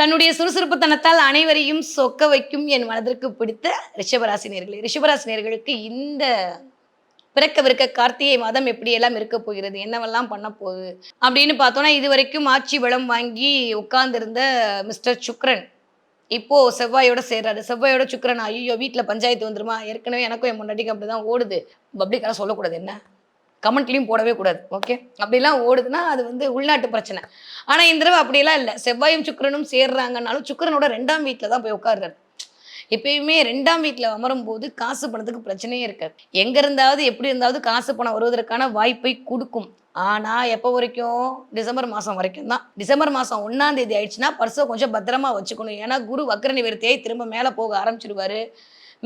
தன்னுடைய சுறுசுறுப்புத்தனத்தால் அனைவரையும் சொக்க வைக்கும் என் மனதிற்கு பிடித்த ரிஷபராசினியர்களே ரிஷபராசினியர்களுக்கு இந்த பிறக்கவிருக்க கார்த்திகை மாதம் எப்படியெல்லாம் இருக்க போகிறது என்னவெல்லாம் பண்ண போகுது அப்படின்னு பார்த்தோன்னா இது வரைக்கும் ஆட்சி பலம் வாங்கி உட்கார்ந்திருந்த மிஸ்டர் சுக்ரன் இப்போ செவ்வாயோட சேர்றாரு. செவ்வாயோட சுக்ரன் ஐயோ வீட்டில் பஞ்சாயத்து வந்துருமா? ஏற்கனவே எனக்கும் என் முன்னாடிக்கு அப்படி தான் ஓடுது. பப்ளிக்காக சொல்லக்கூடாது என்ன? கமெண்ட்லையும் போடவே கூடாது ஓகே அப்படிலாம் ஓடுதுன்னா அது வந்து உள்நாட்டு பிரச்சனை. ஆனால் இந்த தடவை அப்படியெல்லாம் இல்லை. செவ்வாயும் சுக்கிரனும் சேர்றாங்கன்னாலும் சுக்கிரனோட ரெண்டாம் வீட்டில் தான் போய் உட்காருறாரு. எப்பயுமே ரெண்டாம் வீட்டில் அமரும் போது காசு பணத்துக்கு பிரச்சனையே இருக்காது. எங்க இருந்தாவது எப்படி இருந்தாவது காசு பணம் வருவதற்கான வாய்ப்பை கொடுக்கும். ஆனா எப்போ வரைக்கும்? டிசம்பர் மாசம் வரைக்கும் தான். டிசம்பர் மாசம் ஒன்னாம் தேதி ஆயிடுச்சுன்னா பர்ஸை கொஞ்சம் பத்திரமா வச்சுக்கணும். ஏன்னா குரு வக்கர நிவர்த்தியை திரும்ப மேலே போக ஆரம்பிச்சிருவாரு.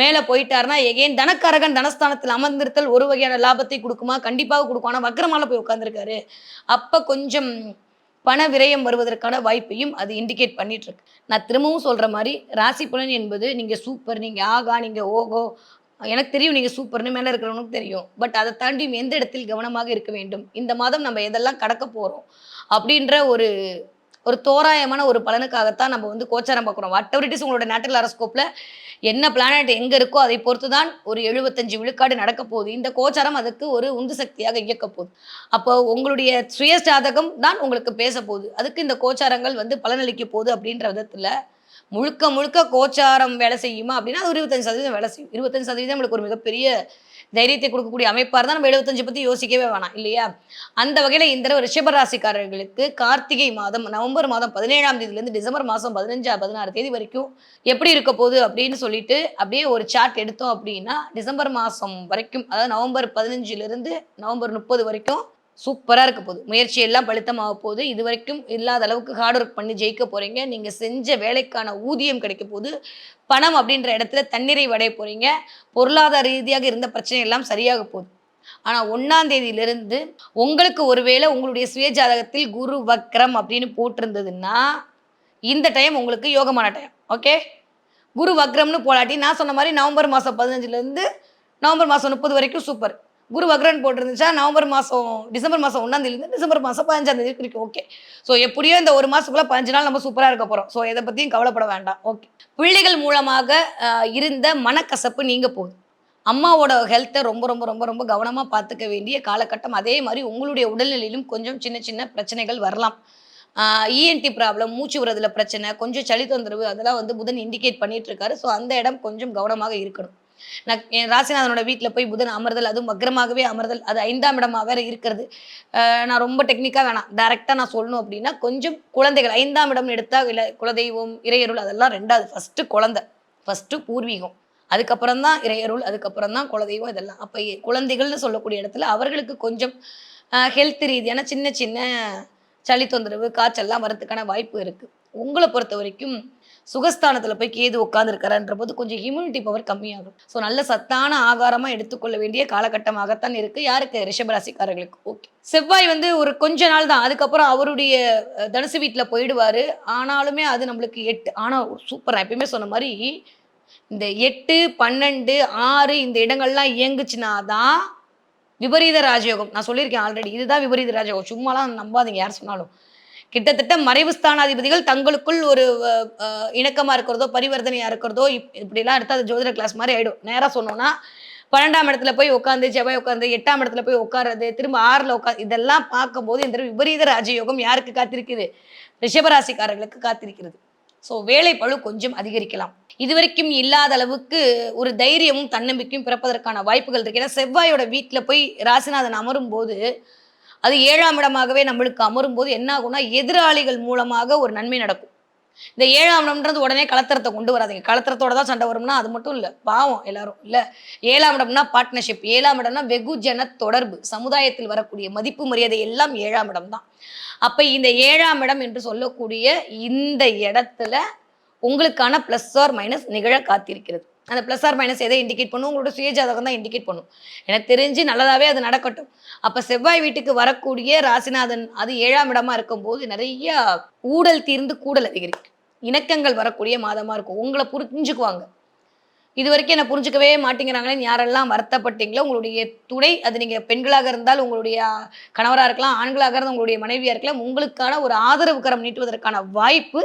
மேலே போயிட்டாருன்னா எகைன் தனக்காரகன் தனஸ்தானத்தில் அமர்ந்திருத்தல் ஒரு வகையான லாபத்தை கொடுக்குமா? கண்டிப்பாக கொடுக்கும். ஆனால் வக்கரமால போய் உட்காந்துருக்காரு அப்போ கொஞ்சம் பண விரயம் வருவதற்கான வாய்ப்பையும் அது இண்டிகேட் பண்ணிட்டு இருக்கு நான் திரும்பவும் சொல்ற மாதிரி ராசி பலன் என்பது நீங்க சூப்பர் நீங்க ஆகா நீங்க ஓகோ எனக்கு தெரியும் நீங்கள் சூப்பர்னு மேலே இருக்கிறவனுக்கு தெரியும். பட் அதை தாண்டி எந்த இடத்தில் கவனமாக இருக்க வேண்டும்? இந்த மாதம் நம்ம எதெல்லாம் கடக்க போகிறோம் அப்படின்ற ஒரு ஒரு தோராயமான ஒரு பலனுக்காகத்தான் நம்ம வந்து கோச்சாரம் பார்க்குறோம். வாட் எவர் இட் இஸ் உங்களோட நேட்டல் அரஸ்கோப்பில் என்ன பிளானட் எங்கே இருக்கோ அதை பொறுத்து தான் ஒரு எழுபத்தஞ்சு விழுக்காடு நடக்க போகுது. இந்த கோச்சாரம் அதுக்கு ஒரு உந்து சக்தியாக இயக்க போகுது. அப்போ உங்களுடைய சுய ஜாதகம் தான் உங்களுக்கு பேச போகுது. அதுக்கு இந்த கோச்சாரங்கள் வந்து பலனளிக்க போகுது அப்படின்ற விதத்தில் முழுக்க முழுக்க கோச்சாரம் வேலை செய்யுமா அப்படின்னா அது இருபத்தஞ்சு சதவீதம் வேலை செய்யும். இருபத்தஞ்சு சதவீதம் உங்களுக்கு ஒரு மிகப்பெரிய தைரியத்தை கொடுக்கக்கூடிய அமைப்பாக இருந்தால் நம்ம எழுபத்தஞ்சு பற்றி யோசிக்கவே வேணாம் இல்லையா? அந்த வகையில் இந்த ரிஷபராசிக்காரர்களுக்கு கார்த்திகை மாதம் நவம்பர் மாதம் பதினேழாம் தேதியிலேருந்து டிசம்பர் மாதம் பதினஞ்சா பதினாறு தேதி வரைக்கும் எப்படி இருக்க போகுது அப்படின்னு சொல்லிட்டு அப்படியே ஒரு சார்ட் எடுத்தோம் அப்படின்னா டிசம்பர் மாதம் வரைக்கும் அதாவது நவம்பர் பதினஞ்சுலேருந்து நவம்பர் முப்பது வரைக்கும் சூப்பராக இருக்க போகுது. முயற்சி எல்லாம் பலித்தமாக போகுது. இது வரைக்கும் இல்லாத அளவுக்கு ஹார்ட் ஒர்க் பண்ணி ஜெயிக்க போகிறீங்க நீங்கள் செஞ்ச வேலைக்கான ஊதியம் கிடைக்க போகுது. பணம் அப்படின்ற இடத்துல தண்ணீரை அடைய போகிறீங்க பொருளாதார ரீதியாக இருந்த பிரச்சனை எல்லாம் சரியாக போகுது. ஆனால் ஒன்றாம் தேதியிலிருந்து உங்களுக்கு ஒருவேளை உங்களுடைய சுய ஜாதகத்தில் குரு வக்ரம் அப்படின்னு போட்டிருந்ததுன்னா இந்த டைம் உங்களுக்கு யோகமான டைம் ஓகே குரு வக்ரம்னு போலாட்டி நான் சொன்ன மாதிரி நவம்பர் மாதம் பதினஞ்சுலேருந்து நவம்பர் மாதம் முப்பது வரைக்கும் சூப்பர் குரு வக்ரன் போட்டிருந்துச்சா? நவம்பர் மாதம் டிசம்பர் மாதம் ஒன்றாம் டிசம்பர் மாதம் பதினஞ்சாம் தேதி ஓகே ஸோ எப்படியோ இந்த ஒரு மாதத்துக்குள்ள பதினஞ்சு நாள் நம்ம சூப்பராக இருக்க போகிறோம் ஸோ எதை பற்றியும் கவலைப்பட வேண்டாம். ஓகே பிள்ளைகள் மூலமாக இருந்த மனக்கசப்பு நீங்கள் போகுது அம்மாவோட ஹெல்த்தை ரொம்ப ரொம்ப ரொம்ப ரொம்ப கவனமாக பார்த்துக்க வேண்டிய காலகட்டம். அதே மாதிரி உங்களுடைய உடல்நிலையிலும் கொஞ்சம் சின்ன சின்ன பிரச்சனைகள் வரலாம். இஎன்டி ப்ராப்ளம் மூச்சு விடுறதுல பிரச்சனை கொஞ்சம் சளி தொந்தரவு அதெல்லாம் வந்து புதன் இண்டிகேட் பண்ணிட்டு இருக்காரு. ஸோ அந்த இடம் கொஞ்சம் கவனமாக இருக்கணும். நான் என் ராசிநாதனோட வீட்டில் போய் புதன் அமர்தல் அதுவும் வக்ரமாகவே அமர்தல் அது ஐந்தாம் இடமாக வேற இருக்கிறது. நான் ரொம்ப டெக்னிக்காக வேணாம். டைரெக்டாக நான் சொல்லணும் அப்படின்னா கொஞ்சம் குழந்தைகள் ஐந்தாம் இடம் எடுத்தால் இல்லை குலதெய்வம் இறையருள் அதெல்லாம் ரெண்டாவது ஃபஸ்ட்டு குழந்தை ஃபஸ்ட்டு பூர்வீகம். அதுக்கப்புறம் தான் இறையருள் அதுக்கப்புறம் தான் குலதெய்வம் இதெல்லாம். அப்போ குழந்தைகள்னு சொல்லக்கூடிய இடத்துல அவர்களுக்கு கொஞ்சம் ஹெல்த் ரீதியான சின்ன சின்ன சளி தொந்தரவு காய்ச்சல்லாம் வரதுக்கான வாய்ப்பு இருக்குது உங்களை பொறுத்த வரைக்கும் சுகஸ்தானத்தில் போய் கேது உட்காந்துருக்காரன்ற போது கொஞ்சம் இம்யூனிட்டி பவர் கம்மியாகும். ஸோ நல்ல சத்தான ஆகாரமாக எடுத்துக்கொள்ள வேண்டிய காலகட்டமாகத்தான் இருக்குது யாருக்கு? ரிஷபராசிக்காரர்களுக்கு. ஓகே செவ்வாய் வந்து ஒரு கொஞ்ச நாள் தான். அதுக்கப்புறம் அவருடைய தனுசு வீட்டில் போயிடுவார். ஆனாலுமே அது நம்மளுக்கு எட்டு ஆனால் சூப்பர் எப்பயுமே சொன்ன மாதிரி இந்த எட்டு பன்னெண்டு ஆறு இந்த இடங்கள்லாம் இயங்குச்சுனா தான் விபரீத ராஜயோகம். நான் சொல்லியிருக்கேன் ஆல்ரெடி இதுதான் விபரீத ராஜயோகம். சும்மாலாம் நம்பாதீங்க யார் சொன்னாலும். கிட்டத்தட்ட மறைவு ஸ்தானாதிபதிகள் தங்களுக்குள் ஒரு இணக்கமாக இருக்கிறதோ பரிவர்த்தனையாக இருக்கிறதோ இப்- இப்படிலாம் எடுத்தால் அது ஜோதிட கிளாஸ் மாதிரி ஆகிடும் நேராக சொன்னோன்னா பன்னெண்டாம் இடத்துல போய் உட்காந்து செவ்வாய் உட்காந்து எட்டாம் இடத்துல போய் உட்கார்றது திரும்ப ஆறில் உட்காந்து இதெல்லாம் பார்க்கும்போது இந்த விபரீத ராஜயோகம் யாருக்கு காத்திருக்குது? ரிஷபராசிக்காரர்களுக்கு காத்திருக்கிறது. ஸோ வேலை பளு கொஞ்சம் அதிகரிக்கலாம். இதுவரைக்கும் இல்லாத அளவுக்கு ஒரு தைரியமும் தன்னம்பிக்கையும் பிறப்பதற்கான வாய்ப்புகள் இருக்கு. ஏன்னா செவ்வாயோட வீட்டில் போய் ராசிநாதன் அமரும் போது அது ஏழாம் இடமாகவே நம்மளுக்கு அமரும் போது என்ன ஆகும்னா எதிராளிகள் மூலமாக ஒரு நன்மை நடக்கும். இந்த ஏழாம் இடம்ன்றது உடனே கலத்திரத்தை கொண்டு வராதீங்க. கலத்திரத்தோட தான் சண்டை வரும்னா அது மட்டும் இல்லை. பாவம் எல்லாரும் இல்லை. ஏழாம் இடம்னா பார்ட்னர்ஷிப் ஏழாம் இடம்னா வெகுஜன தொடர்பு சமுதாயத்தில் வரக்கூடிய மதிப்பு மரியாதை எல்லாம் ஏழாம் இடம் தான் அப்போ இந்த ஏழாம் இடம் என்று சொல்லக்கூடிய இந்த இடத்துல உங்களுக்கான ப்ளஸ் ஆர் மைனஸ் நிகழ காத்திருக்கிறது. அந்த ப்ளஸ் ஆர் மைனஸ் எதை இண்டிகேட் பண்ணும்? உங்களோட சுயஜாதகம் தான் இண்டிகேட் பண்ணும். எனக்கு தெரிஞ்சு நல்லதாகவே அது நடக்கட்டும். அப்போ செவ்வாய் வீட்டுக்கு வரக்கூடிய ராசிநாதன் அது ஏழாம் இடமா இருக்கும்போது நிறைய ஊடல் தீர்ந்து கூடல் அதிகரிக்கும். இணக்கங்கள் வரக்கூடிய மாதமாக இருக்கும். உங்களை புரிஞ்சுக்குவாங்க. இது வரைக்கும் என்ன புரிஞ்சுக்கவே மாட்டேங்கிறாங்களேன்னு யாரெல்லாம் வருத்தப்பட்டீங்களோ உங்களுடைய துணை அது நீங்கள் பெண்களாக இருந்தால் உங்களுடைய கணவராக இருக்கலாம் ஆண்களாக இருந்தால் உங்களுடைய மனைவியாக இருக்கலாம் உங்களுக்கான ஒரு ஆதரவு கரம் நீட்டுவதற்கான வாய்ப்பு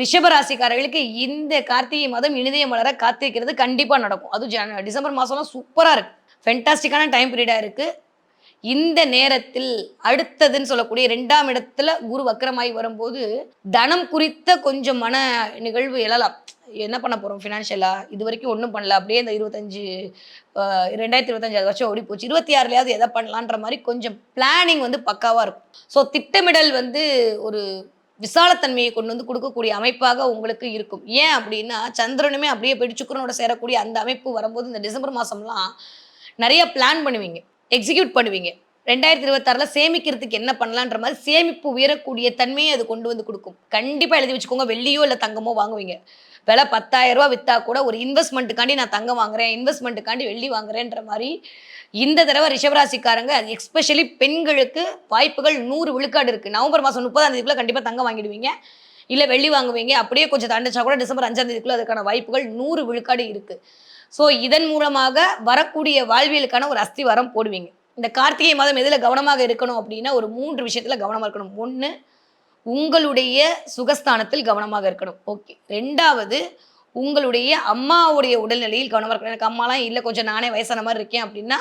ரிஷபராசிக்காரர்களுக்கு இந்த கார்த்திகை மாதம் இனிதய மலர காத்திருக்கிறது. கண்டிப்பாக நடக்கும். அதுவும் ஜன டிசம்பர் மாதம்லாம் சூப்பராக இருக்கு. ஃபென்டாஸ்டிக்கான டைம் பீரியடாக இருக்குது இந்த நேரத்தில் அடுத்ததுன்னு சொல்லக்கூடிய ரெண்டாம் இடத்துல குரு வக்கரமாகி வரும்போது தனம் குறித்த கொஞ்சம் மன நிகழ்வு எழலாம். என்ன பண்ண போகிறோம் ஃபினான்ஷியலாக இது வரைக்கும் ஒன்றும் பண்ணல. அப்படியே இந்த இருபத்தஞ்சு ரெண்டாயிரத்தி இருபத்தஞ்சாவது வருஷம் ஓடி போச்சு. இருபத்தி ஆறுலையாவது எதை பண்ணலான்ற மாதிரி கொஞ்சம் பிளானிங் வந்து பக்காவாக இருக்கும். ஸோ திட்டமிடல் வந்து ஒரு விசாலத்தன்மையை கொண்டு வந்து கொடுக்கக்கூடிய அமைப்பாக உங்களுக்கு இருக்கும். ஏன் அப்படின்னா சந்திரனுமே அப்படியே போயிட்டு சேரக்கூடிய அந்த அமைப்பு வரும்போது இந்த டிசம்பர் மாதம்லாம் நிறைய பிளான் பண்ணுவீங்க எக்ஸிக்யூட் பண்ணுவீங்க. ரெண்டாயிரத்தி இருபத்தாறுல சேமிக்கிறதுக்கு என்ன பண்ணலான்ற மாதிரி சேமிப்பு உயரக்கூடிய தன்மையை அது கொண்டு வந்து கொடுக்கும். கண்டிப்பாக எழுதி வச்சுக்கோங்க வெள்ளியோ இல்லை தங்கமோ வாங்குவீங்க. விலை பத்தாயிரம் ரூபா விற்றா கூட ஒரு இன்வெஸ்ட்மெண்ட்டுக்காண்டி நான் தங்கம் வாங்குறேன் இன்வெஸ்ட்மெண்ட்டுக்காண்டி வெள்ளி வாங்குறேன்ற மாதிரி இந்த தடவை ரிஷபராசிக்காரங்க எஸ்பெஷலி பெண்களுக்கு வாய்ப்புகள் நூறு விழுக்காடு இருக்குது நவம்பர் மாதம் முப்பதாம் தேதிக்குள்ள கண்டிப்பாக தங்கம் வாங்கிடுவீங்க. இல்லை வெள்ளி வாங்குவீங்க. அப்படியே கொஞ்சம் தண்டுச்சா கூட டிசம்பர் அஞ்சாம் தேதிக்குள்ள அதுக்கான வாய்ப்புகள் நூறு விழுக்காடு இருக்குது ஸோ இதன் மூலமாக வரக்கூடிய வாழ்வியலுக்கான ஒரு அஸ்திவாரம் போடுவீங்க. இந்த கார்த்திகை மாதம் எதில் கவனமாக இருக்கணும் அப்படின்னா ஒரு மூன்று விஷயத்தில் கவனமாக இருக்கணும். ஒன்று உங்களுடைய சுகஸ்தானத்தில் கவனமாக இருக்கணும். ஓகே ரெண்டாவது உங்களுடைய அம்மாவுடைய உடல்நிலையில் கவனமாக இருக்கணும். எனக்கு அம்மாலாம் இல்லை கொஞ்சம் நானே வயசான மாதிரி இருக்கேன் அப்படின்னா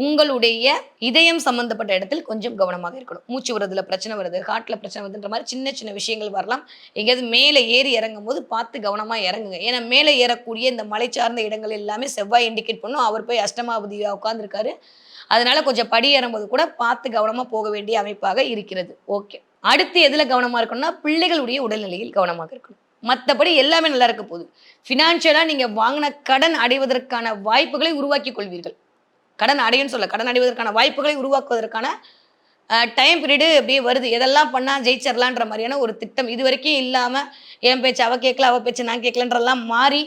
உங்களுடைய இதயம் சம்பந்தப்பட்ட இடத்தில் கொஞ்சம் கவனமாக இருக்கணும். மூச்சு விடுறதுல பிரச்சனை வருது ஹார்ட்ல பிரச்சனை வருதுன்ற மாதிரி சின்ன சின்ன விஷயங்கள் வரலாம். எங்கேயாவது மேலே ஏறி இறங்கும் போது பார்த்து கவனமாக இறங்குங்க. ஏன்னா மேலே ஏறக்கூடிய இந்த மலை சார்ந்த இடங்கள் எல்லாமே செவ்வாய் இண்டிகேட் பண்ணும். அவர் போய் அஷ்டமாவதியாக உட்காந்துருக்காரு அதனால கொஞ்சம் படி ஏறும்போது கூட பார்த்து கவனமாக போக வேண்டிய அமைப்பாக இருக்கிறது. ஓகே அடுத்து எதில் கவனமாக இருக்கணும்னா பிள்ளைகளுடைய உடல்நிலையில் கவனமாக இருக்கணும். மற்றபடி எல்லாமே நல்லா இருக்க போகுது. ஃபினான்ஷியலாக நீங்கள் வாங்கின கடன் அடைவதற்கான வாய்ப்புகளை உருவாக்கி கொள்வீர்கள். கடன் அடையும்னு சொல்ல கடன் அடைவதற்கான வாய்ப்புகளை உருவாக்குவதற்கான டைம் பீரியடு அப்படியே வருது. எதெல்லாம் பண்ணால் ஜெயிச்சிடலான்ற மாதிரியான ஒரு திட்டம் இது வரைக்கும் இல்லாமல் என் பேச்சு அவ கேட்கல அவ பேச்சு நான் கேட்கலன்றெல்லாம் மாறி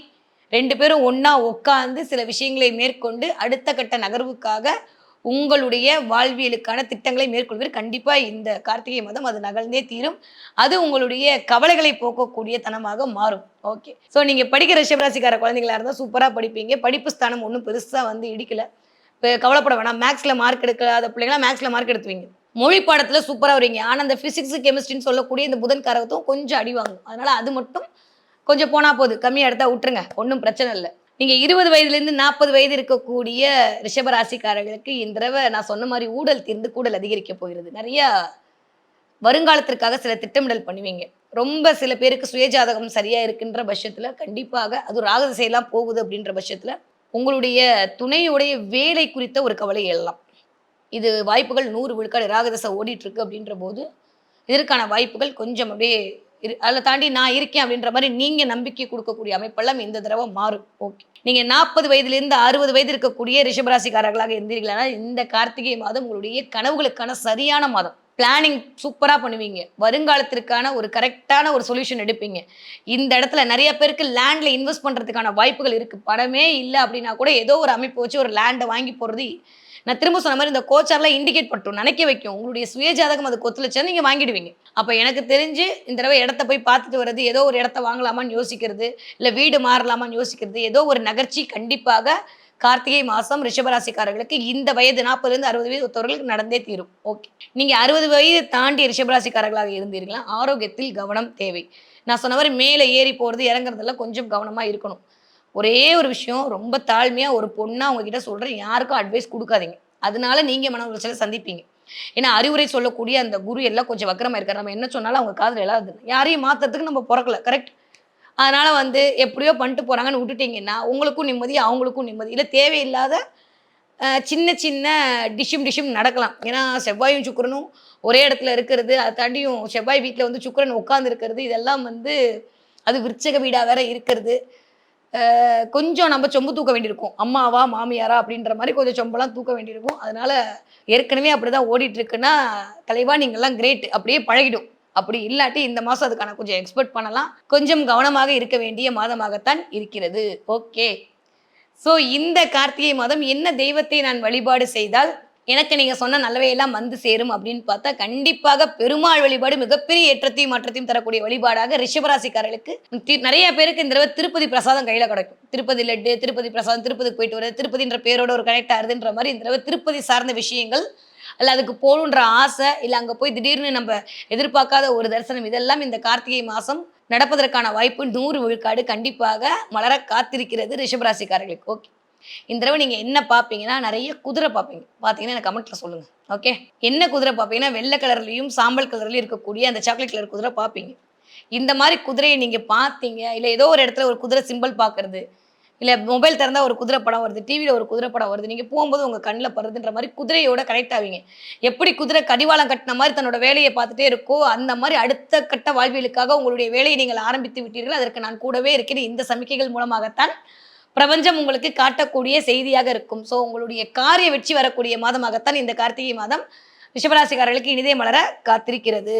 ரெண்டு பேரும் ஒன்றா உட்காந்து சில விஷயங்களை மேற்கொண்டு அடுத்த கட்ட நகர்வுக்காக உங்களுடைய வாழ்வியலுக்கான திட்டங்களை மேற்கொள்வீர். கண்டிப்பாக இந்த கார்த்திகை மாதம் அது நகர்ந்தே தீரும். அது உங்களுடைய கவலைகளை போக்கக்கூடிய தனமாக மாறும். ஓகே. ஸோ நீங்கள் படிக்கிற ரிஷபராசிக்கார குழந்தைங்களா இருந்தால் சூப்பராக படிப்பீங்க. படிப்பு ஸ்தானம் ஒன்றும் பெருசாக வந்து இடிக்கல. இப்போ கவலைப்பட வேணாம். மேக்ஸில் மார்க் எடுக்காத பிள்ளைங்களா மேக்ஸில் மார்க் எடுத்துவீங்க. மொழி பாடத்தில் சூப்பராக வருவீங்க ஆனால் அந்த ஃபிசிக்ஸ் கெமிஸ்ட்ரின்னு சொல்லக்கூடிய இந்த புதன் கரகத்தும் கொஞ்சம் அடி வாங்கும். அதனால் அது மட்டும் கொஞ்சம் போனால் போகுது கம்மியாக எடுத்தால் விட்டுருங்க. ஒன்றும் பிரச்சனை இல்லை. நீங்கள் இருபது வயதுலேருந்து நாற்பது வயது இருக்கக்கூடிய ரிஷபராசிக்காரர்களுக்கு இந்த தடவை நான் சொன்ன மாதிரி ஊடல் தீர்ந்து கூடல் அதிகரிக்க போகிறது. நிறையா வருங்காலத்திற்காக சில திட்டமிடல் பண்ணுவீங்க. ரொம்ப சில பேருக்கு சுயஜாதகம் சரியா இருக்குன்ற பட்சத்துல கண்டிப்பாக அது ராகதிசையெல்லாம் போகுது அப்படின்ற பட்சத்துல உங்களுடைய துணையுடைய வேலை குறித்த ஒரு கவலை எழலாம். இது வாய்ப்புகள் நூறு விழுக்காடு ராகதசை ஓடிட்டு இருக்கு அப்படின்ற போது இதற்கான வாய்ப்புகள் கொஞ்சம் அப்படியே அதில் தாண்டி நான் இருக்கேன் அப்படின்ற மாதிரி நீங்கள் நம்பிக்கை கொடுக்கக்கூடிய அமைப்பெல்லாம் இந்த தடவை மாறும். ஓகே. நீங்கள் நாற்பது வயதுலேருந்து அறுபது வயது இருக்கக்கூடிய ரிஷபராசிக்காரர்களாக இருந்தீர்களானா இந்த கார்த்திகை மாதம் உங்களுடைய கனவுகளுக்கான சரியான மாதம். பிளானிங் சூப்பராக பண்ணுவீங்க. வருங்காலத்திற்கான ஒரு கரெக்டான ஒரு சொல்யூஷன் எடுப்பீங்க. இந்த இடத்துல நிறைய பேருக்கு லேண்டில் இன்வெஸ்ட் பண்ணுறதுக்கான வாய்ப்புகள் இருக்குது பணமே இல்லை அப்படின்னா கூட ஏதோ ஒரு அமைப்பு வச்சு ஒரு லேண்டை வாங்கி போடுறது நான் திரும்ப சொன்ன மாதிரி இந்த கோச்சார்லாம் இண்டிகேட் பட்டும் நினைக்க வைக்கும். உங்களுடைய சுயஜாதகம் அது கொத்துலச்சா நீங்கள் வாங்கிடுவீங்க. அப்போ எனக்கு தெரிஞ்சு இந்த தடவை இடத்த போய் பார்த்துட்டு வர்றது ஏதோ ஒரு இடத்த வாங்கலாமான்னு யோசிக்கிறது இல்லை வீடு மாறலாமான்னு யோசிக்கிறது ஏதோ ஒரு நகர்ச்சி கண்டிப்பாக கார்த்திகை மாதம் ரிஷபராசிக்காரர்களுக்கு இந்த வயது நாற்பதுலேருந்து அறுபது வயது ஒருத்தவர்களுக்கு நடந்தே தீரும். ஓகே நீங்கள் அறுபது வயது தாண்டி ரிஷபராசிக்காரர்களாக இருந்தீர்களா? ஆரோக்கியத்தில் கவனம் தேவை. நான் சொன்ன மாதிரி மேலே ஏறி போகிறது இறங்குறதெல்லாம் கொஞ்சம் கவனமாக இருக்கணும். ஒரே ஒரு விஷயம் ரொம்ப தாழ்மையாக ஒரு பொண்ணாக உங்ககிட்ட சொல்கிறேன் யாருக்கும் அட்வைஸ் கொடுக்காதீங்க. அதனால நீங்கள் மன உளைச்சலை சந்திப்பீங்க. ஏன்னா அறிவுரை சொல்லக்கூடிய அந்த குரு எல்லாம் கொஞ்சம் வக்கரமாக இருக்காரு. நம்ம என்ன சொன்னாலும் அவங்க காதில் எல்லாம் யாரையும் மாற்றுறதுக்கு நம்ம பிறக்கல கரெக்ட் அதனால வந்து எப்படியோ பண்ணிட்டு போறாங்கன்னு விட்டுட்டீங்கன்னா உங்களுக்கும் நிம்மதி அவங்களுக்கும் நிம்மதி. இல்லை தேவையில்லாத சின்ன சின்ன டிஷ்ஷும் டிஷ்ஷும் நடக்கலாம். ஏன்னா செவ்வாயும் சுக்கரனும் ஒரே இடத்துல இருக்கிறது அதை தாண்டியும் செவ்வாய் வீட்டில் வந்து சுக்கிரன் உட்கார்ந்து இருக்கிறது இதெல்லாம் வந்து அது விருச்சக வீடாக வேற இருக்கிறது. கொஞ்சம் நம்ம சொம்பு தூக்க வேண்டியிருக்கும். அம்மாவா மாமியாரா அப்படின்ற மாதிரி கொஞ்சம் சொம்பெல்லாம் தூக்க வேண்டியிருக்கும். அதனால ஏற்கனவே அப்படிதான் ஓடிட்டு இருக்குன்னா தலைவா நீங்கள்லாம் கிரேட் அப்படியே பழகிடும். அப்படி இல்லாட்டி இந்த மாதம் அதுக்கான கொஞ்சம் எக்ஸ்பெக்ட் பண்ணலாம். கொஞ்சம் கவனமாக இருக்க வேண்டிய மாதமாகத்தான் இருக்கிறது. ஓகே ஸோ இந்த கார்த்திகை மாதம் என்ன தெய்வத்தை நான் வழிபாடு செய்தால் எனக்கு நீங்க சொன்ன நல்லவையெல்லாம் வந்து சேரும் அப்படின்னு பார்த்தா கண்டிப்பாக பெருமாள் வழிபாடு மிகப்பெரிய ஏற்றத்தையும் மாற்றத்தையும் தரக்கூடிய வழிபாடாக ரிஷபராசிக்காரர்களுக்கு நிறைய பேருக்கு இந்த தடவை திருப்பதி பிரசாதம் கையில கிடைக்கும். திருப்பதி லட்டு திருப்பதி பிரசாதம் திருப்பதிக்கு போயிட்டு வருது திருப்பதின்ற பேரோட ஒரு கனெக்ட் ஆகுதுன்ற மாதிரி இந்த தடவை திருப்பதி சார்ந்த விஷயங்கள் அல்ல அதுக்கு போகணுன்ற ஆசை இல்லை அங்கே போய் திடீர்னு நம்ம எதிர்பார்க்காத ஒரு தரிசனம் இதெல்லாம் இந்த கார்த்திகை மாதம் நடப்பதற்கான வாய்ப்பு நூறு விழுக்காடு கண்டிப்பாக மலர காத்திருக்கிறது ரிஷபராசிக்காரர்களுக்கு. ஓகே. இந்த தடவை நீங்கள் என்ன பார்ப்பீங்கன்னா நிறைய குதிரை பார்ப்பீங்க பார்த்தீங்கன்னா எனக்கு கமெண்ட்டில் சொல்லுங்கள் ஓகே என்ன குதிரை பார்ப்பீங்கன்னா வெள்ளை கலர்லேயும் சாம்பல் கலர்லையும் இருக்கக்கூடிய அந்த சாக்லேட் கலர் குதிரை பார்ப்பீங்க இந்த மாதிரி குதிரையை நீங்கள் பார்த்தீங்க இல்லை ஏதோ ஒரு இடத்துல ஒரு குதிரை சிம்பிள் பார்க்குறது இல்லை மொபைல் திறந்தா ஒரு குதிரை படம் வருது டிவியில் ஒரு குதிரை படம் வருது நீங்கள் போகும்போது உங்கள் கண்ணில் படுறதுன்ற மாதிரி குதிரையோட கனெக்ட் ஆவீங்க. எப்படி குதிரை கடிவாளம் கட்டின மாதிரி தன்னோட வேலையை பார்த்துட்டே இருக்கோ அந்த மாதிரி அடுத்த கட்ட வாழ்வியலுக்காக உங்களுடைய வேலையை நீங்கள் ஆரம்பித்து விட்டீர்கள். அதற்கு நான் கூடவே இருக்கிறேன். இந்த சமிக்கைகள் மூலமாகத்தான் பிரபஞ்சம் உங்களுக்கு காட்டக்கூடிய செய்தியாக இருக்கும். ஸோ உங்களுடைய காரிய வெற்றி வரக்கூடிய மாதமாகத்தான் இந்த கார்த்திகை மாதம் ரிஷபராசிக்காரர்களுக்கு இனிதே மலர காத்திருக்கிறது.